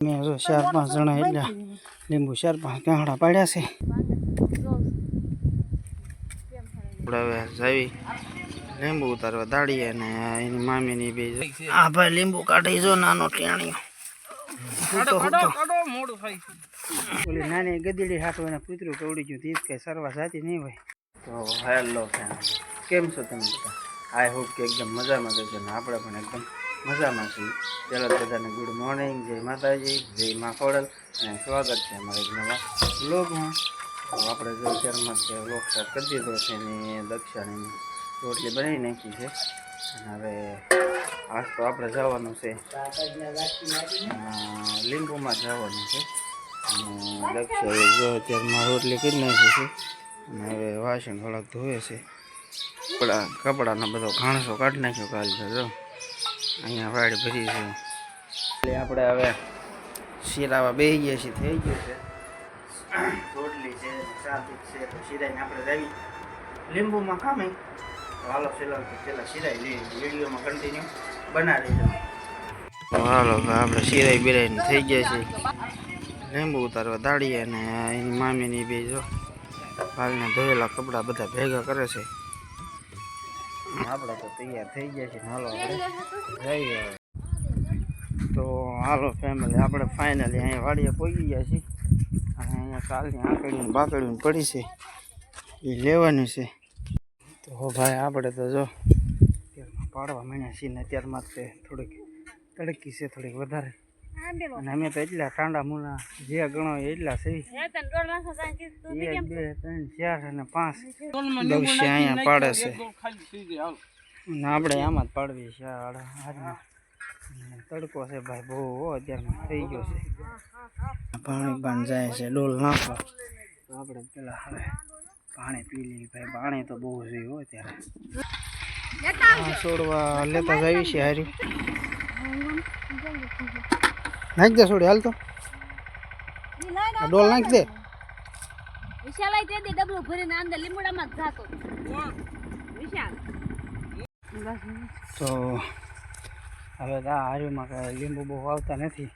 મેં જો ચાર પાંચ જણા એટલા લીંબુ ચાર પાંચ કાંકડા પાડ્યા છે. આપણે હવે જાવી લીંબુ ઉતારવા દાડીએ ને એની મામીની બે આ ભાઈ લીંબુ કાઢી જો નાનો ટેણીઓ ઓલી નાની ગદીડી હાથ એને પૂતરું તોડી ગયું તીજ કઈ સરવા જાતી નહીં હોય. તો હેલો કેમ છો તમે બધા? આઈ હોપ કે એકદમ મજામાં જશો ને આપણે પણ એકદમ મજામાં છીએ. પહેલાં બધાને ગુડ મોર્નિંગ જય માતાજી, જય મા ખોડલ, અને સ્વાગત છે અમારા એક નવા બ્લોગમાં આપણે જો અત્યારમાં તે સ્ટાર્ટ કરી દીધો છે અને દક્ષાની રોટલી બનાવી નાખી છે. અને હવે આજ તો આપણે જવાનું છે લીંબુમાં જવાનું છે. અને દક્ષિણ જો અત્યારમાં રોટલી કરી નાખી છે, અને હવે વાસણ થોડાક ધોવે છે. કપડા કપડાનો બધો ઘાણસો કાઢી નાખ્યો કાલ જો. અહીંયા વાડ ભરી છે. એટલે આપણે હવે શીરાવા બે ગયા છીએ, થઈ ગયું છે. રોટલી છે શાંતિ છે, તો શીરાઈને આપણે જાવી લીંબુમાં કામે હાલો પેલા પેલા શીરાઈ લઈએ, વિડીયોમાં કન્ટિન્યુ બનાવી દઉં. હાલો આપણે શીરાઈ બિરાઈને થઈ ગયા છે લીંબુ ઉતારવા દાડીએ અને એની મામીની બે જો, હાલને ધોયેલા કપડાં બધા ભેગા કરે છે. આપણે તો તૈયાર થઈ ગયા છે હાલો આપણે જઈએ તો હાલો ફેમિલી આપણે ફાઇનલી અહીંયા વાડીએ પહોંચી ગયા છીએ. અને અહીંયા કાલની આંકડીને બાકડીને પડી છે. એ લેવાની છે. તો ભાઈ આપણે તો જો અત્યારમાં પાડવા માંડ્યા છીએ ને અત્યારમાં તે થોડીક તડકી છે થોડીક વધારે. અને અમે તો એટલા ટાંડા મુના જે ગણો એટલા છે. એક બે ત્રણ ચાર અને પાંચ દક્ષે અહીંયા પાડે છે. અને આપણે આમાં જ પાડવી છે હાથમાં તડકો છે ભાઈ બહુ હો અત્યારમાં થઈ ગયો છે. પાણી પણ જાય છે ડોલ નાખો. આપણે પેલા હવે પાણી પી લઈએ. ભાઈ પાણી તો બહુ જોઈએ હો અત્યારે. છોડવા લેતા જઈએ છીએ હારી. નાખ દે છોડી હાલ તો. ડોલ નાખ દે. વિશાલ તે દે ડબલું ભરીને અંદર લીમડામાં જ જાતો વિશાલ. તો હવે તો આ હારીમાં કાંઈ લીંબુ બહુ આવતા નથી.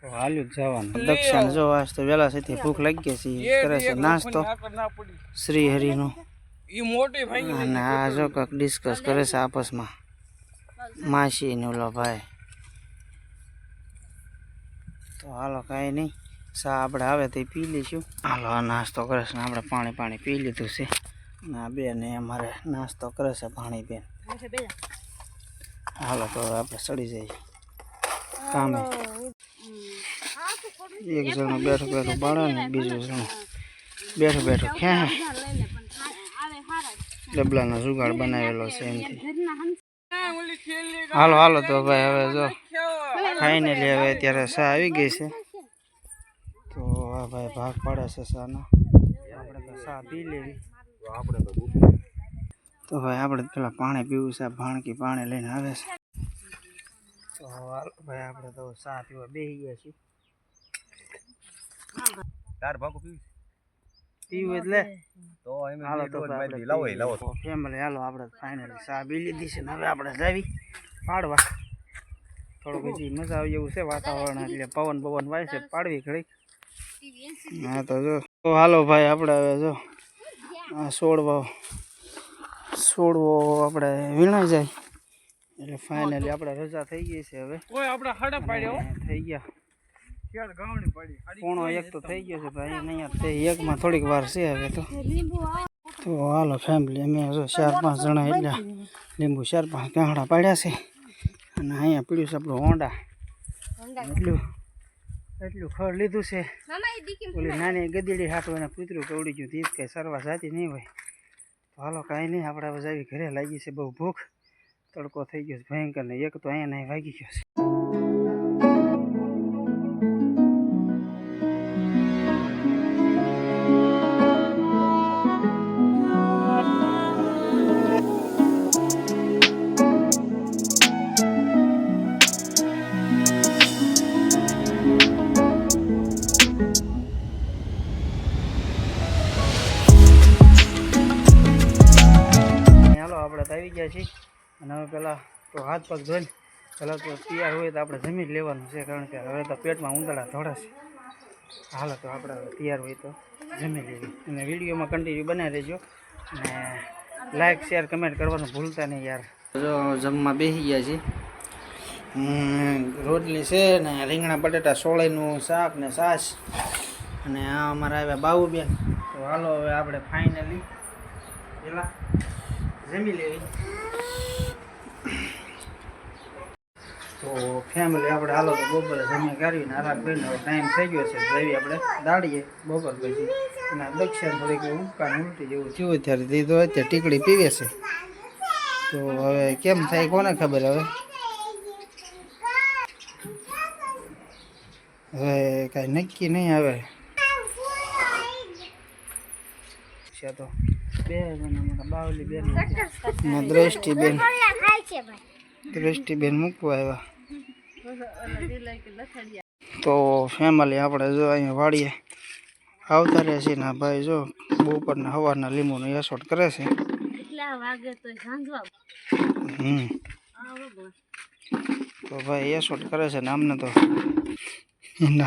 તો હાલ્યું જ જવાનું. દક્ષિણ જો આજ તો વેલા સુધી ભૂખ લાગી ગઈ છે કરે છે નાસ્તો. શ્રી હરિનો અને આ જો કંઈક ડિસ્કસ કરે છે આપસમાં. માસી ને ઓલો ભાઈ. તો હાલો કાંઈ નહીં. સા આપણે આવે તો પી લઈશું. હાલો, આ નાસ્તો કરે છે આપણે પાણી પાણી પી લીધું છે. અને આ બેન અમારે નાસ્તો કરે છે પાણી બેન. હાલો, તો આપણે ચડી જઈએ. કામે. એક જણો બેઠો બેઠો બાળો ને બીજું જણો બેઠો બેઠો ક્યાં ડબલાનો જુગાડ બનાવેલો છે એમથી હાલો હાલો, તો ભાઈ, હવે જો. ફાઇનલી હવે અત્યારે સા આવી ગઈ છે. તો આ ભાઈ ભાગ પાડે છે સાનો. આપણે તો સા પી લેવી. તો તો ભાઈ આપણે પેલા પાણી પીવું છે ભાણકી પાણી લઈને આવે છે. તો ભાઈ આપણે તો સા પીવા બેસી ગયા છીએ. તાર ભાગો પીવું પીવું એટલે? તો એમ હાલો તો લાવો લાવો. ફેમિલી હાલો આપણે ફાઇનલી સા પી લીધી છે ને હવે આપણે જાવી પાડવા. થોડુંક પછી મજા આવી એવું છે વાતાવરણ એટલે પવન પવન વાય છે પાડવી ખડી હા તો જો. તો હાલો ભાઈ આપણે હવે જો આ સોળવો છોડવો આપણે વીણાઈ જાય. એટલે ફાઇનલી આપણે રજા થઈ ગઈ છે હવે. કોઈ આપણે હાડા પાડ્યો થઈ ગયા. પોણો એક તો થઈ ગયો છે ભાઈ ને અહીંયા તે એકમાં થોડીક વાર છે હવે તો. તો હાલો ફેમિલી અમે જો ચાર પાંચ જણા એટલા લીંબુ ચાર પાંચ કાંકડા પાડ્યા છે. અને અહીંયા પીડ્યું છે આપણું હોંડા. એટલું એટલું ખડ લીધું છે. ઓલી નાની ગદીડી હાટું એને પૂતરું તોડી ગયું તીજ કાંઈ સરવા જાતી નહીં હોય. તો હાલો કાંઈ નહીં આપણે હવે જાવી ઘરે. લાગી છે બહુ ભૂખ. તડકો થઈ ગયો છે ભયંકર ને એક તો અહીંયા નહીં વાગી ગયો છે. ગયા છીએ. અને હવે પહેલાં તો હાથ પગ ધોઈને, પહેલાં તો તૈયાર હોય તો આપણે જમી જ લેવાનું છે, કારણ કે હવે તો પેટમાં ઉંદરડા ધોડાશે હાલો તો આપણે તૈયાર હોય તો જમી લેવી અને વિડીયોમાં કન્ટિન્યુ બનાવી દેજો અને લાઈક શેર કમેન્ટ કરવાનું ભૂલતા નહીં યાર. જમવા બેસી ગયા છીએ. રોટલી છે ને રીંગણા બટેટા સોળેનું શાક ને છાશ. અને આ અમારા આવ્યા બાબુબેન તો હાલો હવે આપણે ફાઇનલી પેલા જમી તો ફેમિલી આપણે હાલો તો બપોરે જમી કરીને આરામ કરીને ટાઈમ થઈ ગયો છે. જઈએ આપણે દાડીએ બપોર પછી. અને દક્ષિણ થોડીક ઉપકાર ઉલટી જેવું થયું ત્યારે દીધો હોય ત્યાં ટીકડી પીવે છે. તો હવે કેમ થાય કોને ખબર હવે? હવે કાંઈ નક્કી નહીં આવે. તો? બે બાવલી બેન ને દ્રષ્ટિબેન. દ્રષ્ટિબેન મૂકવા આવ્યા. તો ફેમિલી આપણે જો અહીંયા વાડીએ આવતા રહે છે ને ભાઈ જો બપોરના સવારના લીંબુનો એસોટ કરે છે. હમ. તો ભાઈ એસોટ કરે છે ને અમને તો.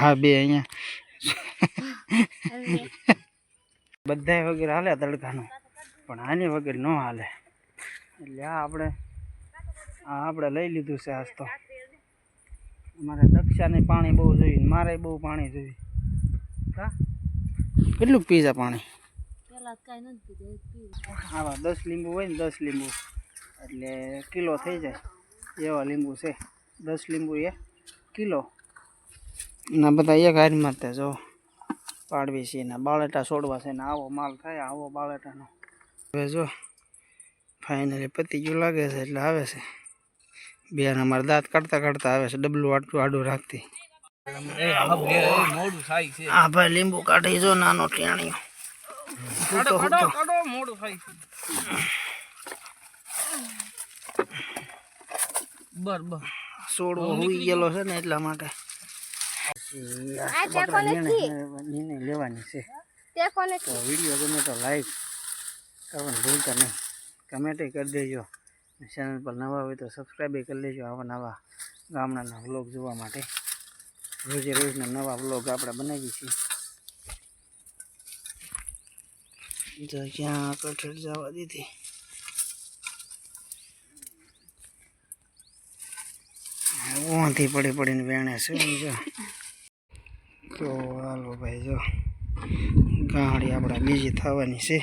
હા બે અહીંયા. બધાય વગેરે હાલે તડકાનું. પણ આની વગર ન હાલે. એટલે આ આપણે આ આપણે લઈ લીધું છે આજ તો. અમારે દક્ષાને પાણી બહુ જોયું ને મારે બહુ પાણી જોયું હા કેટલું પીઝા પાણી? હા દસ લીંબુ હોય ને દસ લીંબુ. એટલે કિલો થઈ જાય. એવા લીંબુ છે. દસ લીંબુ એ કિલો. ના બધા એક હાથમાં તે જો પાડવી છે ને બાળેટા છોડવા છે ને આવો માલ થાય આવો બાળેટાનો. હવે જો ફાઇનલી પતી ગયું લાગે છે એટલે આવે છે. બેન અમારે દાંત કાઢતા કાઢતા આવે છે ડબલું આટલું આડું રાખતી. મોડું થાય છે. આ ભાઈ લીંબુ કાઢી જો નાનો ટેણીઓ કાઢો કાઢો કાઢો મોડું થાય છે. બર બર. છોડવો હોઈ ગયેલો છે ને એટલા માટે. નિર્ણય લેવાની છે. વીડિયો ગમે તો લાઈક કરવાનું ભૂલતા નહીં. કમેન્ટ કરી દેજો. ચેનલ પર નવા હોય તો સબસ્ક્રાઈબ કરી લેજો આવા નવા ગામડાના વ્લોગ જોવા માટે. રોજે રોજના નવા વ્લોગ આપણે બનાવીએ છીએ. જો ક્યાં કઠેડ જવા દીધી? ઓંથી પડી પડીને વેણે સુઈ જો તો હાલો ભાઈ, જો ગાંડી આપણે બીજી થવાની છે.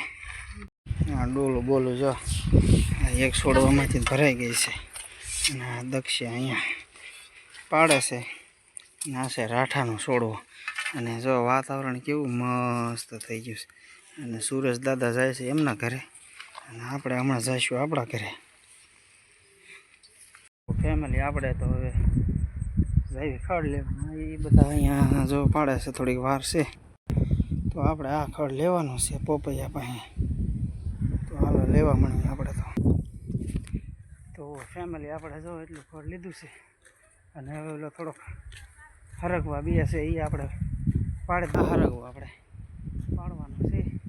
આ ડોલું બોલું જો. એક છોડવામાંથી ભરાઈ ગઈ છે. અને આ દક્ષિણ અહીંયા. પાડે છે. અને આ છે રાઠાનો છોડવો. અને જો વાતાવરણ કેવું મસ્ત થઈ ગયું છે. અને સુરેશ દાદા જાય છે એમના ઘરે. અને આપણે હમણાં જઈશું આપણા ઘરે. ફેમિલી આપણે તો હવે જઈ ખડ લેવાનું એ બધા અહીંયા જો પાડે છે થોડીક વાર છે. તો આપણે આ ખડ લેવાનું છે પોપૈયા પાસે. તો લેવા મળીએ આપણે તો. તો ફેમિલી આપણે જો એટલું ફળ લીધું છે. અને હવે ઓલો થોડોક હરગવા બે છે એ આપણે પાડી દે હરગવું આપણે. પાડવાનું છે.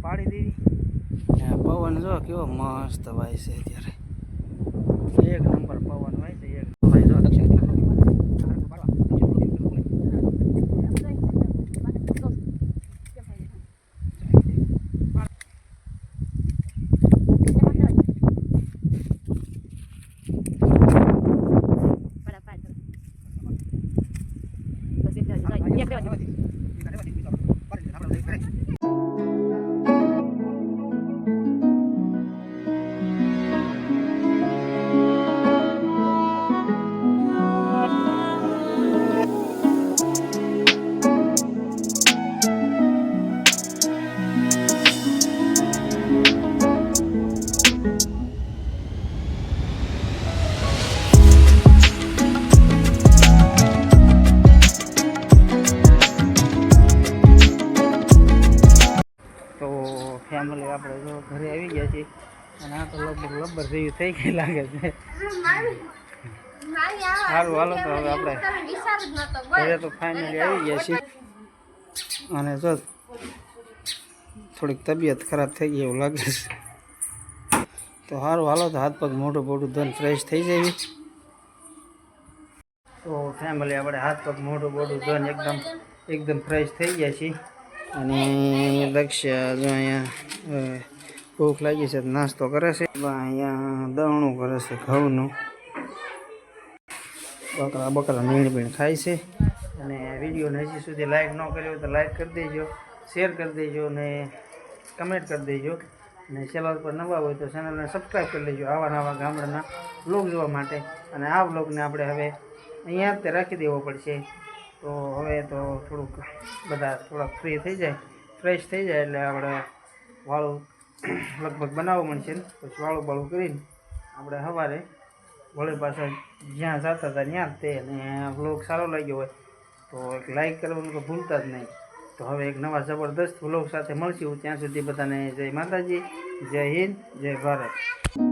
પાડી દેવી. પવન જો કેવો મસ્ત વાય છે અત્યારે. એક નંબર પવન હોય ફેમિલી આપણે જો ઘરે આવી ગયા છીએ. અને આ તો લગભગ લબ્બર જેવી થઈ ગઈ લાગે છે. સારું, હાલો તો હવે આપણે ઘરે તો ફાઇનલી આવી ગયા છીએ. અને જો, થોડીક તબિયત ખરાબ થઈ ગઈ એવું લાગે છે. તો સારું હાલો તો હાથ પગ મોટું મોટું ધન ફ્રેશ થઈ જાય તો ફેમિલી આપણે હાથ પગ મોટું મોટું ધન એકદમ એકદમ ફ્રેશ થઈ ગયા છીએ. અને લક્ષ્ય જો અહીંયા ભૂખ લાગી છે, નાસ્તો કરે છે. અહીંયા દણું કરે છે, ઘઉંનું. બકરા બકરા મીણ બીણ ખાય છે. અને વિડીયોને હજી સુધી લાઈક ન કર્યો તો લાઈક કરી દેજો શેર કરી દેજો અને કમેન્ટ કરી દેજો. અને ચેનલ પર નવા હોય તો ચેનલને સબસ્ક્રાઈબ કરી લેજો આવા નવા ગામડાના બ્લોગ જોવા માટે. અને આ બ્લોગને આપણે હવે અહીંયા તે રાખી દેવો પડશે. તો હવે તો થોડુંક બધા થોડાક ફ્રી થઈ જાય. ફ્રેશ થઈ જાય એટલે આપણે વાળું લગભગ બનાવવું મળશે ને. પછી વાળું બાળું કરીને આપણે સવારે વળી પાછા જ્યાં જતા હતા ત્યાં તે અને બ્લોગ સારો લાગ્યો હોય તો એક લાઈક કરવાનું તો ભૂલતા જ નહીં. તો હવે એક નવા જબરદસ્ત બ્લોગ સાથે મળશું. ત્યાં સુધી બધાને જય માતાજી, જય હિન્દ, જય ભારત.